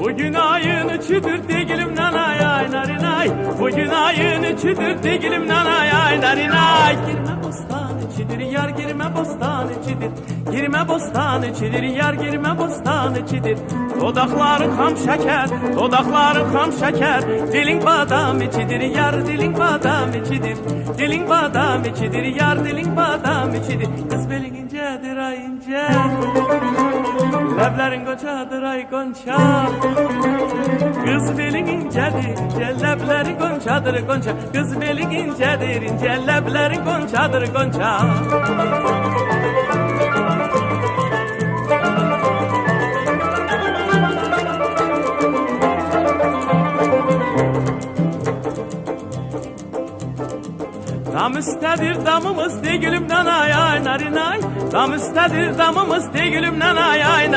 Bugün ayın üçüdür değilim nanay ay narinay Bugün ayın üçüdür değilim nanay ay narinay Girme bostan içidir yar girme bostan içidir Girme bostan içidir yar girme bostan içidir Dodakların ham şeker, dodakların ham şeker. Dilin badam içidir yar dilin badam içidir Dilin badam içidir yar dilin badam içidir Kız belin incedir ay ince Leblerin goncadır ay gonca Kız belin incedir ince Leblerin goncadır gonca Kız belin incedir ince Leblerin goncadır gonca Dam üstədir damımız değilim nanay ay narinay Dam üstədir damımız değilim nanay ay narinay